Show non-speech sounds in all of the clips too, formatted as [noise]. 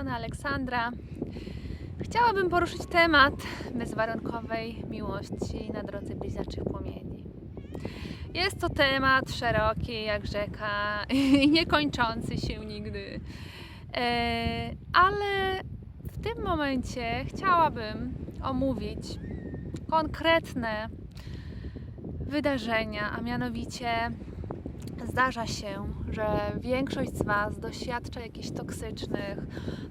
strony Aleksandra. Chciałabym poruszyć temat bezwarunkowej miłości na drodze bliźniaczych płomieni. Jest to temat szeroki jak rzeka [laughs] i niekończący się nigdy. E, ale w tym momencie chciałabym omówić konkretne wydarzenia, a mianowicie zdarza się, że większość z Was doświadcza jakichś toksycznych,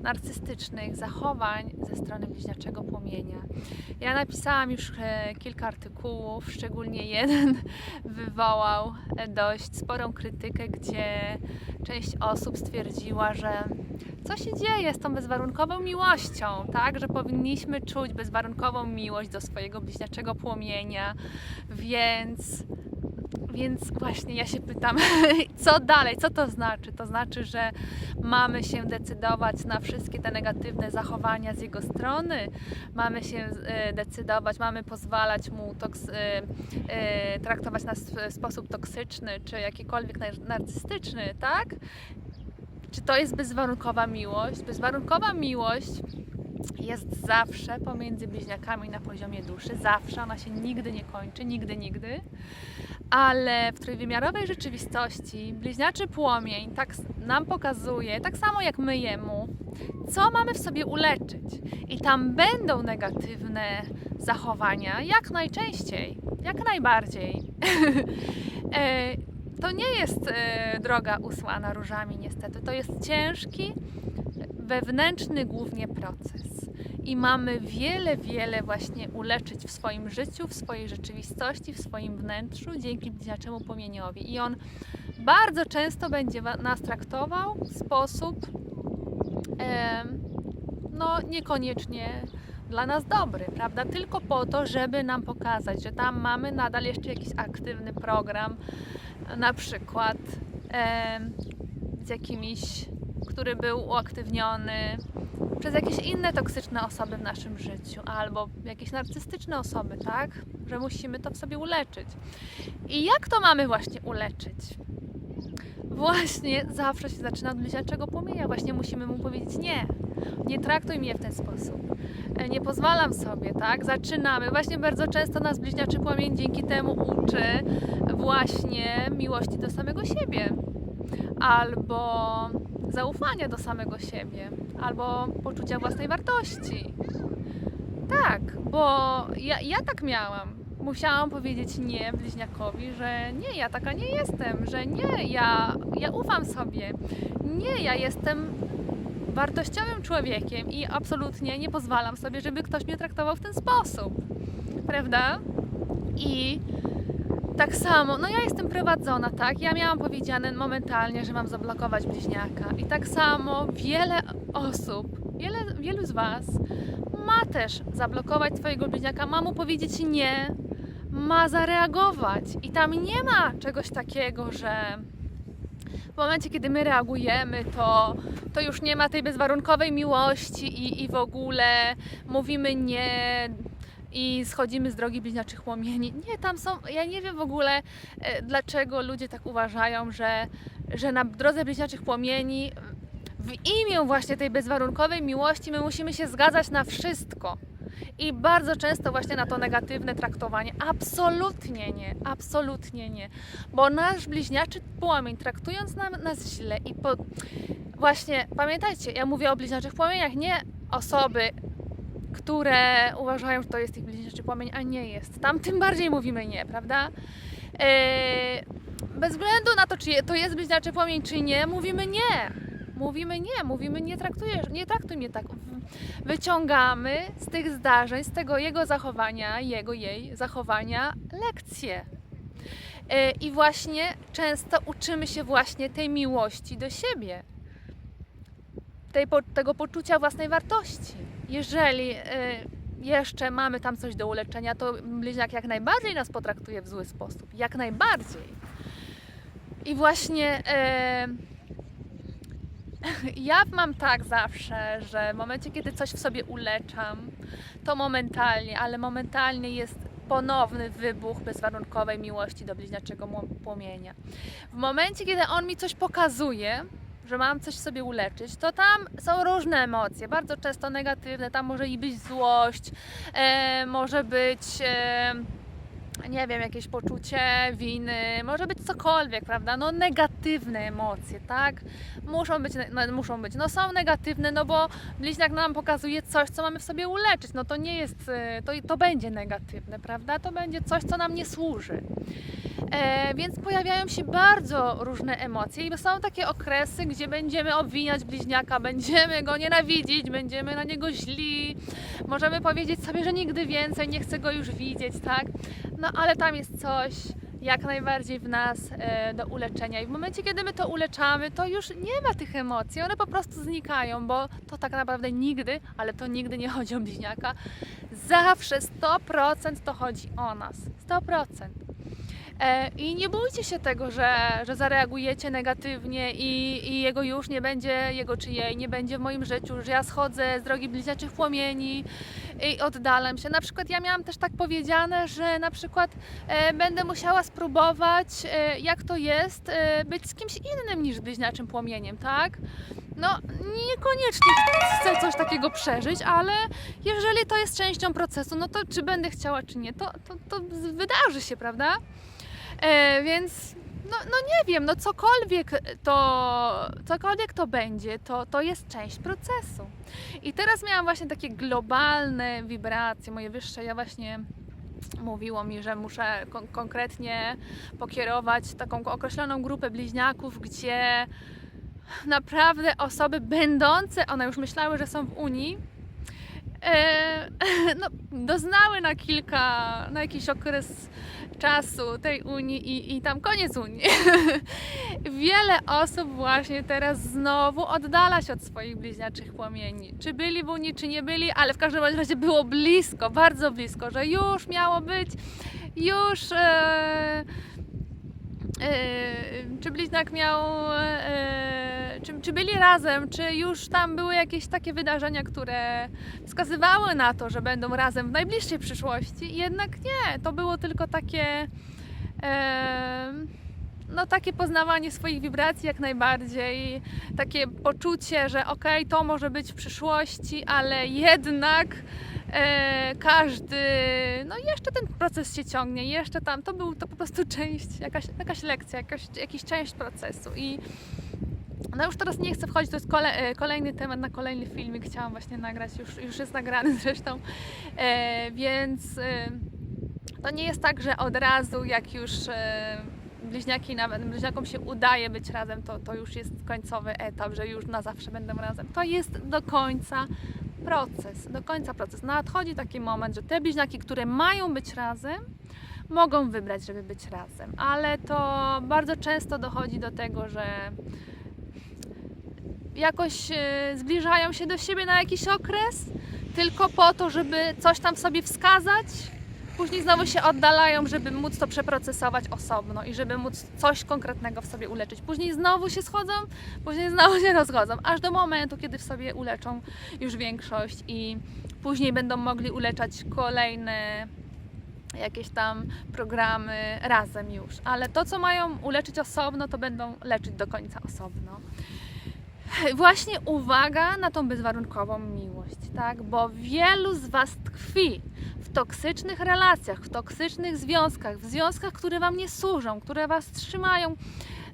narcystycznych zachowań ze strony bliźniaczego płomienia. Ja napisałam już e, kilka artykułów, szczególnie jeden [laughs] wywołał e, dość sporą krytykę, gdzie część osób stwierdziła, że co się dzieje z tą bezwarunkową miłością, tak? Że powinniśmy czuć bezwarunkową miłość do swojego bliźniaczego płomienia, więc więc właśnie ja się pytam, [laughs] co dalej, co to znaczy? To znaczy, że mamy się decydować na wszystkie te negatywne zachowania z jego strony, mamy się e, decydować, mamy pozwalać mu toks, e, e, traktować nas w sposób toksyczny czy jakikolwiek nar- narcystyczny, tak? Czy to jest bezwarunkowa miłość? Bezwarunkowa miłość jest zawsze pomiędzy bliźniakami na poziomie duszy, zawsze, ona się nigdy nie kończy, nigdy, nigdy ale w trójwymiarowej rzeczywistości bliźniaczy płomień tak nam pokazuje, tak samo jak my jemu, co mamy w sobie uleczyć. I tam będą negatywne zachowania, jak najczęściej, jak najbardziej. [laughs] E, to nie jest e, droga usłana różami, niestety. To jest ciężki, wewnętrzny głównie proces. I mamy wiele, wiele właśnie uleczyć w swoim życiu, w swojej rzeczywistości, w swoim wnętrzu dzięki bliźniaczemu płomieniowi. I on bardzo często będzie nas traktował w sposób em, no niekoniecznie dla nas dobry, prawda? Tylko po to, żeby nam pokazać, że tam mamy nadal jeszcze jakiś aktywny program, na przykład em, z jakimiś, który był uaktywniony przez jakieś inne toksyczne osoby w naszym życiu, albo jakieś narcystyczne osoby, tak? Że musimy to w sobie uleczyć. I jak to mamy właśnie uleczyć? Właśnie zawsze się zaczyna od bliźniaczego płomienia. Właśnie musimy mu powiedzieć nie. Nie traktuj mnie w ten sposób. E, Nie pozwalam sobie, tak? Zaczynamy. Właśnie bardzo często nas bliźniaczy płomień dzięki temu uczy właśnie miłości do samego siebie. Albo zaufania do samego siebie, albo poczucia własnej wartości. Tak, bo ja, ja tak miałam. Musiałam powiedzieć nie bliźniakowi, że nie, ja taka nie jestem, że nie, ja, ja ufam sobie. Nie, ja jestem wartościowym człowiekiem i absolutnie nie pozwalam sobie, żeby ktoś mnie traktował w ten sposób. Prawda? I tak samo, no ja jestem prowadzona, tak? Ja miałam powiedziane momentalnie, że mam zablokować bliźniaka. I tak samo wiele osób, wiele, wielu z Was ma też zablokować swojego bliźniaka, ma mu powiedzieć nie, ma zareagować. I tam nie ma czegoś takiego, że w momencie, kiedy my reagujemy, to, to już nie ma tej bezwarunkowej miłości i, i w ogóle mówimy nie i schodzimy z drogi bliźniaczych płomieni. Nie, tam są, ja nie wiem w ogóle, e, dlaczego ludzie tak uważają, że, że na drodze bliźniaczych płomieni w imię właśnie tej bezwarunkowej miłości my musimy się zgadzać na wszystko. I bardzo często właśnie na to negatywne traktowanie. Absolutnie nie, absolutnie nie. Bo nasz bliźniaczy płomień, traktując nam, nas źle i po... właśnie, pamiętajcie, ja mówię o bliźniaczych płomieniach, nie osoby, które uważają, że to jest ich bliźniaczy płomień, a nie jest. Tam tym bardziej mówimy nie, prawda? Eee, bez względu na to, czy to jest bliźniaczy płomień, czy nie, mówimy nie. Mówimy nie, mówimy nie traktujesz, nie traktuj mnie tak. Wyciągamy z tych zdarzeń, z tego jego zachowania, jego, jej zachowania lekcje. E, I właśnie często uczymy się właśnie tej miłości do siebie, tej, tego poczucia własnej wartości. Jeżeli e, jeszcze mamy tam coś do uleczenia, to bliźniak jak najbardziej nas potraktuje w zły sposób. Jak najbardziej. I właśnie e, [laughs] ja mam tak zawsze, że w momencie, kiedy coś w sobie uleczam, to momentalnie, ale momentalnie jest ponowny wybuch bezwarunkowej miłości do bliźniaczego płomienia. W momencie, kiedy on mi coś pokazuje, że mam coś sobie uleczyć, to tam są różne emocje, bardzo często negatywne. Tam może i być złość, e, może być. E, nie wiem, jakieś poczucie winy, może być cokolwiek, prawda? No negatywne emocje, tak? Muszą być, no, muszą być, no są negatywne, no bo bliźniak nam pokazuje coś, co mamy w sobie uleczyć, no to nie jest, e, to, to będzie negatywne, prawda? To będzie coś, co nam nie służy. E, więc pojawiają się bardzo różne emocje i są takie okresy, gdzie będziemy obwiniać bliźniaka, będziemy go nienawidzić, będziemy na niego źli, możemy powiedzieć sobie, że nigdy więcej nie chcę go już widzieć, tak? No ale tam jest coś jak najbardziej w nas e, do uleczenia. I w momencie, kiedy my to uleczamy, to już nie ma tych emocji, one po prostu znikają, bo to tak naprawdę nigdy, ale to nigdy nie chodzi o bliźniaka, zawsze 100% to chodzi o nas, 100%. E, I nie bójcie się tego, że, że zareagujecie negatywnie i, i jego już nie będzie, jego czy jej nie będzie w moim życiu, że ja schodzę z drogi bliźniaczych płomieni i oddalam się. Na przykład ja miałam też tak powiedziane, że na przykład e, będę musiała spróbować, e, jak to jest e, być z kimś innym niż bliźniaczym płomieniem, tak? No, niekoniecznie chcę coś takiego przeżyć, ale jeżeli to jest częścią procesu, no to czy będę chciała, czy nie, to, to, to wydarzy się, prawda? E, więc no, no nie wiem, no cokolwiek to, cokolwiek to będzie, to, to jest część procesu. I teraz miałam właśnie takie globalne wibracje, moje wyższe, ja właśnie mówiło mi, że muszę kon- konkretnie pokierować taką określoną grupę bliźniaków, gdzie naprawdę osoby będące, one już myślały, że są w Unii, [laughs] no, doznały na kilka, na jakiś okres czasu tej Unii i, i tam koniec Unii. [laughs] Wiele osób właśnie teraz znowu oddala się od swoich bliźniaczych płomieni. Czy byli w Unii, czy nie byli, ale w każdym razie było blisko, bardzo blisko, że już miało być, już. E, e, czy bliźniak miał, e, czy, czy byli razem, czy już tam były jakieś takie wydarzenia, które wskazywały na to, że będą razem w najbliższej przyszłości. Jednak nie, to było tylko takie, e, no takie poznawanie swoich wibracji jak najbardziej, takie poczucie, że okej, to może być w przyszłości, ale jednak e, każdy, no jeszcze ten proces się ciągnie, jeszcze tam, to był to po prostu [laughs] część, jakaś, jakaś lekcja, jakaś, jakiś część procesu. I no już teraz nie chcę wchodzić, to jest kole, e, kolejny temat na kolejny filmik, chciałam właśnie nagrać, już, już jest nagrany [laughs] zresztą, e, więc e, to nie jest tak, że od razu jak już e, bliźniaki, nawet bliźniakom się udaje być razem, to, to już jest końcowy etap, że już na zawsze będą razem. To jest do końca proces, do końca proces. Nadchodzi taki moment, że te bliźniaki, które mają być razem, mogą wybrać, żeby być razem, ale to bardzo często dochodzi do tego, że jakoś e, zbliżają się do siebie na jakiś okres, tylko po to, żeby coś tam sobie wskazać. Później znowu się oddalają, żeby móc to przeprocesować osobno i żeby móc coś konkretnego w sobie uleczyć. Później znowu się schodzą, później znowu się rozchodzą, aż do momentu, kiedy w sobie uleczą już większość i później będą mogli uleczać kolejne jakieś tam programy razem już. Ale to, co mają uleczyć osobno, to będą leczyć do końca osobno. [laughs] Właśnie uwaga na tą bezwarunkową miłość, tak? Bo wielu z Was tkwi w toksycznych relacjach, w toksycznych związkach, w związkach, które Wam nie służą, które Was trzymają,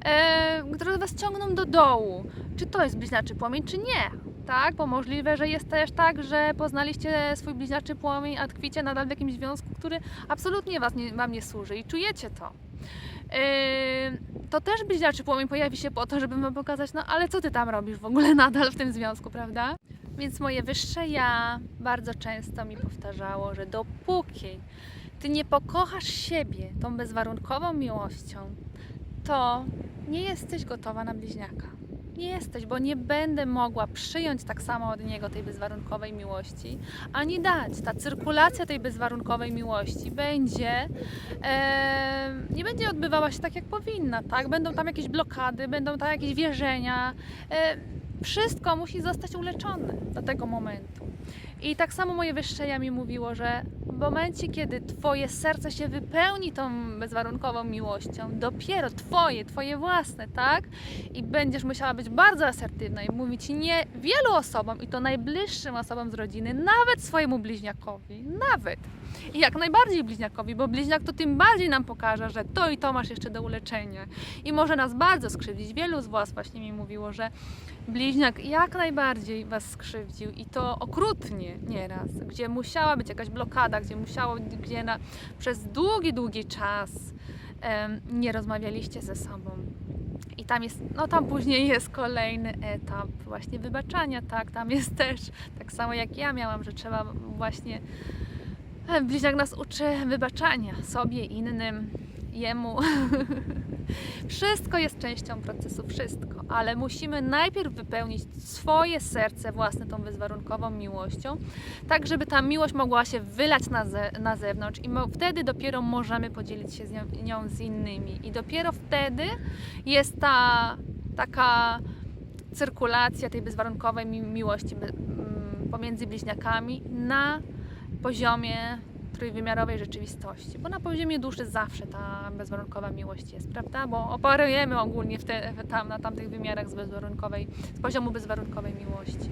e, które Was ciągną do dołu. Czy to jest bliźniaczy płomień, czy nie? Tak, bo możliwe, że jest też tak, że poznaliście swój bliźniaczy płomień, a tkwicie nadal w jakimś związku, który absolutnie was nie, Wam nie służy i czujecie to. Yy, to też bliźniaczy płomień pojawi się po to, żeby wam pokazać, no ale co ty tam robisz w ogóle [laughs] nadal w tym związku, prawda? Więc moje wyższe ja bardzo często mi powtarzało, że dopóki ty nie pokochasz siebie tą bezwarunkową miłością, to nie jesteś gotowa na bliźniaka. Nie jesteś, bo nie będę mogła przyjąć tak samo od niego tej bezwarunkowej miłości, ani dać. Ta cyrkulacja tej bezwarunkowej miłości będzie, e, nie będzie odbywała się tak, jak powinna, tak? Będą tam jakieś blokady, będą tam jakieś wierzenia. E, wszystko musi zostać uleczone do tego momentu. I tak samo moje wyższe ja mi mówiło, że w momencie, kiedy Twoje serce się wypełni tą bezwarunkową miłością, dopiero Twoje, Twoje własne, tak? I będziesz musiała być bardzo asertywna i mówić nie wielu osobom, i to najbliższym osobom z rodziny, nawet swojemu bliźniakowi, nawet. I jak najbardziej bliźniakowi, bo bliźniak to tym bardziej nam pokaże, że to i to masz jeszcze do uleczenia. I może nas bardzo skrzywdzić. Wielu z Was właśnie mi mówiło, że bliźniak jak najbardziej Was skrzywdził i to okrutnie nieraz, gdzie musiała być jakaś blokada, gdzie musiało, gdzie na, przez długi, długi czas nie rozmawialiście ze sobą. I tam jest, no tam później jest kolejny etap właśnie wybaczania, tak, tam jest [laughs] też, tak samo jak ja miałam, że trzeba właśnie Bliźniak nas uczy wybaczania sobie, innym, jemu. [laughs] wszystko jest częścią procesu, wszystko, ale musimy najpierw wypełnić swoje serce własne tą bezwarunkową miłością, tak żeby ta miłość mogła się wylać na, ze, na zewnątrz i wtedy dopiero możemy podzielić się z nią, nią z innymi. I dopiero wtedy jest ta taka cyrkulacja tej bezwarunkowej mi- miłości pomiędzy bliźniakami na poziomie trójwymiarowej rzeczywistości, bo na poziomie duszy zawsze ta bezwarunkowa miłość jest, prawda? Bo operujemy ogólnie w te, tam, na tamtych wymiarach z bezwarunkowej, z poziomu bezwarunkowej miłości.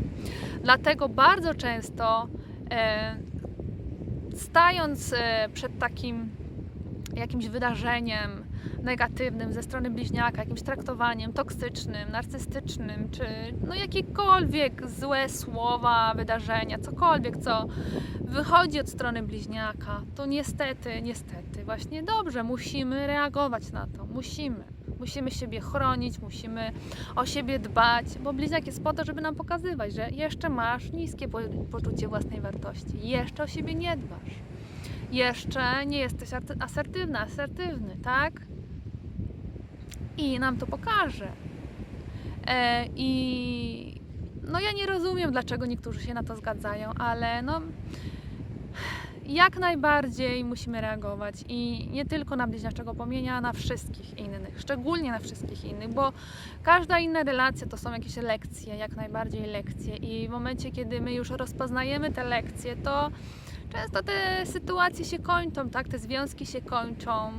Dlatego bardzo często e, stając e, przed takim jakimś wydarzeniem negatywnym ze strony bliźniaka, jakimś traktowaniem toksycznym, narcystycznym, czy no jakiekolwiek złe słowa, wydarzenia, cokolwiek, co wychodzi od strony bliźniaka, to niestety, niestety, właśnie dobrze, musimy reagować na to, musimy. Musimy siebie chronić, musimy o siebie dbać, bo bliźniak jest po to, żeby nam pokazywać, że jeszcze masz niskie po- poczucie własnej wartości, jeszcze o siebie nie dbasz, jeszcze nie jesteś asertywna, asertywny, tak? I nam to pokaże. E, I no ja nie rozumiem, dlaczego niektórzy się na to zgadzają, ale no jak najbardziej musimy reagować i nie tylko na bliźniaczego płomienia, a na wszystkich innych, szczególnie na wszystkich innych, bo każda inna relacja to są jakieś lekcje, jak najbardziej lekcje i w momencie, kiedy my już rozpoznajemy te lekcje, to często te sytuacje się kończą, tak, te związki się kończą,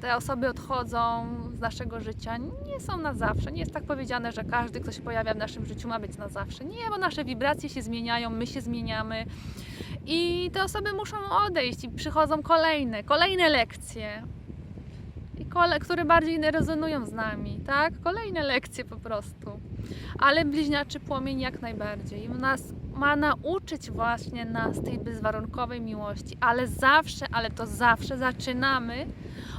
te osoby odchodzą z naszego życia, nie są na zawsze. Nie jest tak powiedziane, że każdy, kto się pojawia w naszym życiu, ma być na zawsze. Nie, bo nasze wibracje się zmieniają, my się zmieniamy i te osoby muszą odejść i przychodzą kolejne, kolejne lekcje. Które bardziej rezonują z nami, tak? Kolejne lekcje po prostu. Ale bliźniaczy płomień jak najbardziej. Nas ma nauczyć właśnie nas tej bezwarunkowej miłości, ale zawsze, ale to zawsze zaczynamy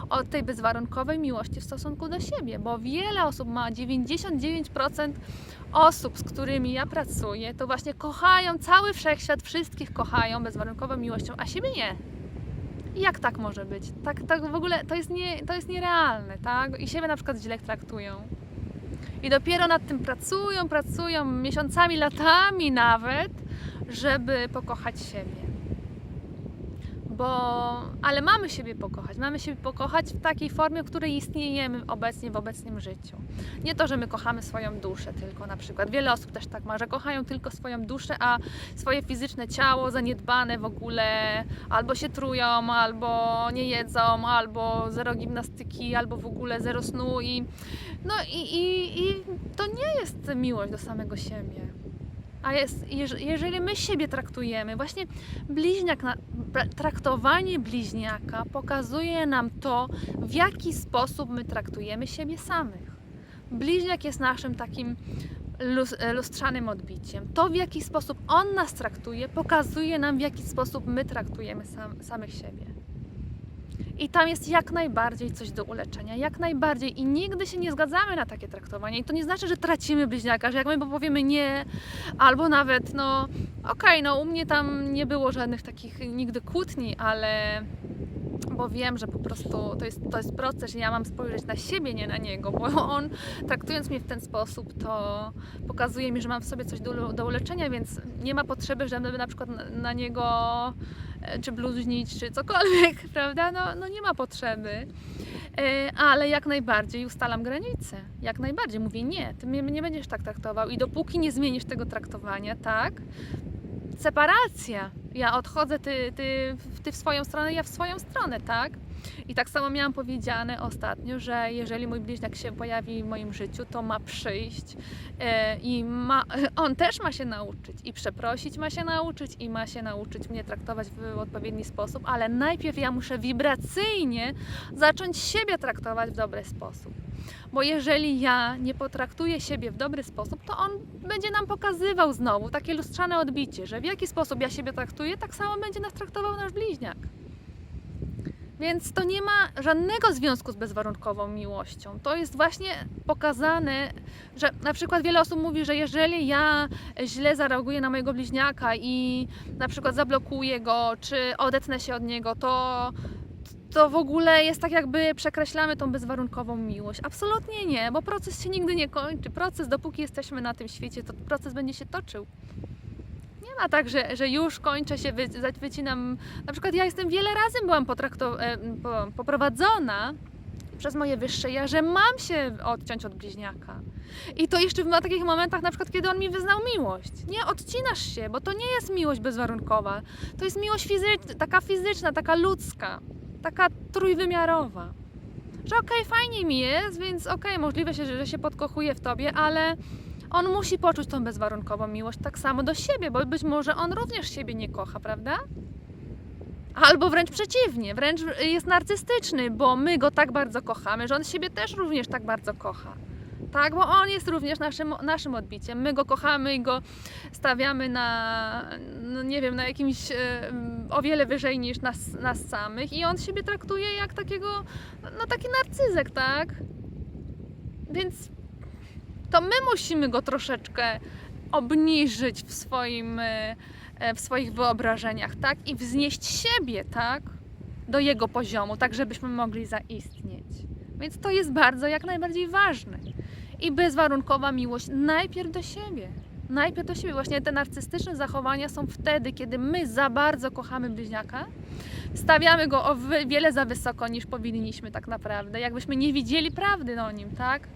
od tej bezwarunkowej miłości w stosunku do siebie, bo wiele osób ma 99% osób, z którymi ja pracuję, to właśnie kochają cały wszechświat, wszystkich kochają bezwarunkową miłością, a siebie nie. Jak tak może być? Tak, tak w ogóle to jest, nie, to jest nierealne, tak? I siebie na przykład źle traktują. I dopiero nad tym pracują, pracują miesiącami, latami nawet, żeby pokochać siebie. Bo, ale mamy siebie pokochać. Mamy siebie pokochać w takiej formie, w której istniejemy obecnie w obecnym życiu. Nie to, że my kochamy swoją duszę tylko na przykład. Wiele osób też tak ma, że kochają tylko swoją duszę, a swoje fizyczne ciało zaniedbane w ogóle albo się trują, albo nie jedzą, albo zero gimnastyki, albo w ogóle zero snu i no i, i, i to nie jest miłość do samego siebie. A jest, jeż- jeżeli my siebie traktujemy, właśnie bliźniak, traktowanie bliźniaka pokazuje nam to, w jaki sposób my traktujemy siebie samych. Bliźniak jest naszym takim lus, lustrzanym odbiciem. To, w jaki sposób on nas traktuje, pokazuje nam, w jaki sposób my traktujemy sam, samych siebie. I tam jest jak najbardziej coś do uleczenia, jak najbardziej. I nigdy się nie zgadzamy na takie traktowanie. I to nie znaczy, że tracimy bliźniaka, że jak my powiemy nie, albo nawet, no okej, no u mnie tam nie było żadnych takich nigdy kłótni, ale bo wiem, że po prostu to jest, to jest proces i ja mam spojrzeć na siebie, nie na niego, bo on traktując mnie w ten sposób, to pokazuje mi, że mam w sobie coś do, do uleczenia, więc nie ma potrzeby, żeby na przykład na, na niego e, czy bluźnić, czy cokolwiek, [laughs] prawda? No, no nie ma potrzeby. E, ale jak najbardziej ustalam granice. Jak najbardziej mówię nie, ty mnie nie będziesz tak traktował i dopóki nie zmienisz tego traktowania, tak? Separacja. Ja odchodzę, ty, ty, ty w swoją stronę, ja w swoją stronę, tak? I tak samo miałam powiedziane ostatnio, że jeżeli mój bliźniak się pojawi w moim życiu, to ma przyjść e, i ma, [laughs] on też ma się nauczyć i przeprosić ma się nauczyć i ma się nauczyć mnie traktować w odpowiedni sposób, ale najpierw ja muszę wibracyjnie zacząć siebie traktować w dobry sposób. Bo jeżeli ja nie potraktuję siebie w dobry sposób, to on będzie nam pokazywał znowu takie lustrzane odbicie, że w jaki sposób ja siebie traktuję, tak samo będzie nas traktował nasz bliźniak. Więc to nie ma żadnego związku z bezwarunkową miłością. To jest właśnie pokazane, że na przykład wiele osób mówi, że jeżeli ja źle zareaguję na mojego bliźniaka i na przykład zablokuję go, czy odetnę się od niego, to, to w ogóle jest tak, jakby przekreślamy tą bezwarunkową miłość. Absolutnie nie, bo proces się nigdy nie kończy. Proces, dopóki jesteśmy na tym świecie, to proces będzie się toczył. Ma tak, że, że już kończę się, wy, wycinam. Na przykład ja jestem wiele razy byłam potrakto, e, po, poprowadzona przez moje wyższe ja, że mam się odciąć od bliźniaka. I to jeszcze na takich momentach, na przykład kiedy on mi wyznał miłość. Nie odcinasz się, bo to nie jest miłość bezwarunkowa. To jest miłość fizyczna, taka fizyczna, taka ludzka, taka trójwymiarowa. Że okej, fajnie mi jest, więc okej, możliwe się, że, się podkochuje w tobie, ale on musi poczuć tą bezwarunkową miłość tak samo do siebie, bo być może on również siebie nie kocha, prawda? Albo wręcz przeciwnie, wręcz jest narcystyczny, bo my go tak bardzo kochamy, że on siebie też również tak bardzo kocha. Tak, bo on jest również naszym, naszym odbiciem. My go kochamy i go stawiamy na, no nie wiem, na jakimś e, o wiele wyżej niż nas, nas samych i on siebie traktuje jak takiego, no taki narcyzek, tak? Więc to my musimy go troszeczkę obniżyć w swoim, e, e, w swoich wyobrażeniach, tak? I wznieść siebie, tak? Do jego poziomu, tak żebyśmy mogli zaistnieć. Więc to jest bardzo jak najbardziej ważne. I bezwarunkowa miłość najpierw do siebie. Najpierw do siebie. Właśnie te narcystyczne zachowania są wtedy, kiedy my za bardzo kochamy bliźniaka, stawiamy go o wiele za wysoko niż powinniśmy tak naprawdę, jakbyśmy nie widzieli prawdy o nim, tak?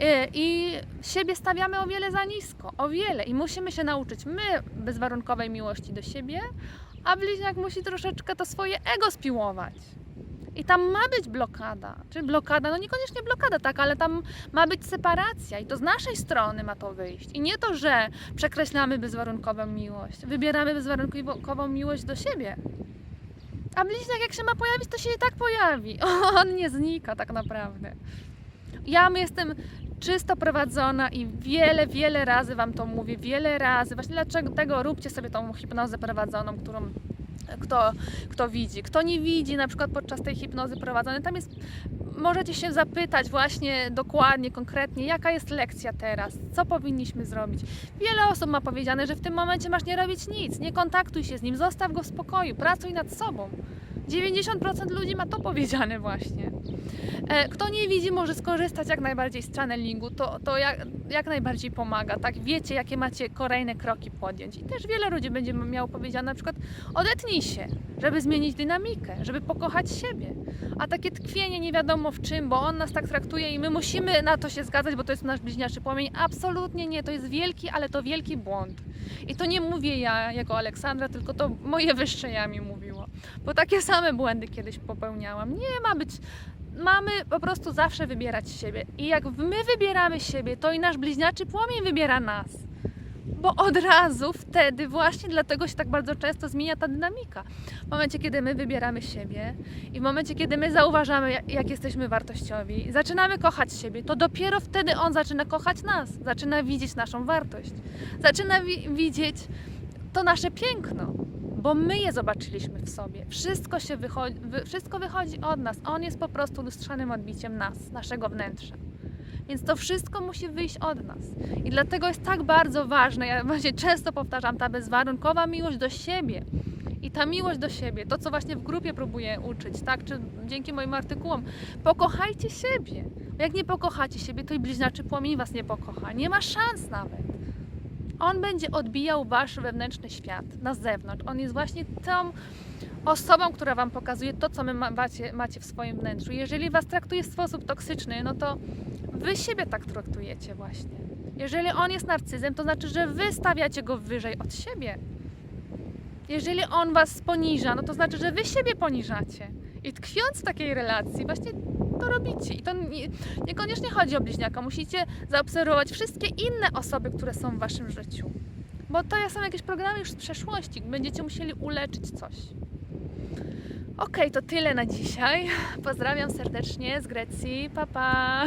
Y, I siebie stawiamy o wiele za nisko, o wiele. I musimy się nauczyć my bezwarunkowej miłości do siebie, a bliźniak musi troszeczkę to swoje ego spiłować. I tam ma być blokada. Czy blokada? No niekoniecznie blokada, tak, ale tam ma być separacja i to z naszej strony ma to wyjść. I nie to, że przekreślamy bezwarunkową miłość. Wybieramy bezwarunkową miłość do siebie. A bliźniak jak się ma pojawić, to się i tak pojawi. [laughs] On nie znika tak naprawdę. Ja jestem czysto prowadzona i wiele, wiele razy Wam to mówię, wiele razy. Właśnie dlaczego róbcie sobie tą hipnozę prowadzoną, którą kto, kto widzi. Kto nie widzi, na przykład podczas tej hipnozy prowadzonej, tam jest, możecie się zapytać właśnie dokładnie, konkretnie, jaka jest lekcja teraz, co powinniśmy zrobić. Wiele osób ma powiedziane, że w tym momencie masz nie robić nic, nie kontaktuj się z nim, zostaw go w spokoju, pracuj nad sobą. 90% ludzi ma to powiedziane właśnie. E, Kto nie widzi, może skorzystać jak najbardziej z channelingu, to, to jak, jak najbardziej pomaga, tak? Wiecie, jakie macie kolejne kroki podjąć. I też wiele ludzi będzie miało powiedziane na przykład odetnij się, żeby zmienić dynamikę, żeby pokochać siebie. A takie tkwienie nie wiadomo w czym, bo on nas tak traktuje i my musimy na to się zgadzać, bo to jest nasz bliźniaczy płomień. Absolutnie nie, to jest wielki, ale to wielki błąd. I to nie mówię ja jako Aleksandra, tylko to moje wyższe ja mi. Bo takie same błędy kiedyś popełniałam. Nie ma być mamy po prostu zawsze wybierać siebie. I jak my wybieramy siebie, to i nasz bliźniaczy płomień wybiera nas. Bo od razu wtedy właśnie dlatego się tak bardzo często zmienia ta dynamika. W momencie, kiedy my wybieramy siebie i w momencie, kiedy my zauważamy, jak- jesteśmy wartościowi, zaczynamy kochać siebie, to dopiero wtedy on zaczyna kochać nas, zaczyna widzieć naszą wartość, zaczyna wi- widzieć to nasze piękno bo my je zobaczyliśmy w sobie. Wszystko, się wychodzi, wy, wszystko wychodzi od nas. On jest po prostu lustrzanym odbiciem nas, naszego wnętrza. Więc to wszystko musi wyjść od nas. I dlatego jest tak bardzo ważne, ja właśnie często powtarzam, ta bezwarunkowa miłość do siebie. I ta miłość do siebie, to co właśnie w grupie próbuję uczyć, tak, czy dzięki moim artykułom, pokochajcie siebie. Jak nie pokochacie siebie, to i bliźniaczy płomień was nie pokocha. Nie ma szans nawet. On będzie odbijał wasz wewnętrzny świat na zewnątrz. On jest właśnie tą osobą, która Wam pokazuje to, co my ma- macie, macie w swoim wnętrzu. Jeżeli Was traktuje w sposób toksyczny, no to Wy siebie tak traktujecie właśnie. Jeżeli on jest narcyzem, to znaczy, że Wy stawiacie go wyżej od siebie. Jeżeli on Was poniża, no to znaczy, że Wy siebie poniżacie. I tkwiąc w takiej relacji, właśnie to robicie. I to nie, niekoniecznie chodzi o bliźniaka. Musicie zaobserwować wszystkie inne osoby, które są w Waszym życiu. Bo to są jakieś programy już z przeszłości. Będziecie musieli uleczyć coś. Okej, to tyle na dzisiaj. Pozdrawiam serdecznie z Grecji. Pa, pa.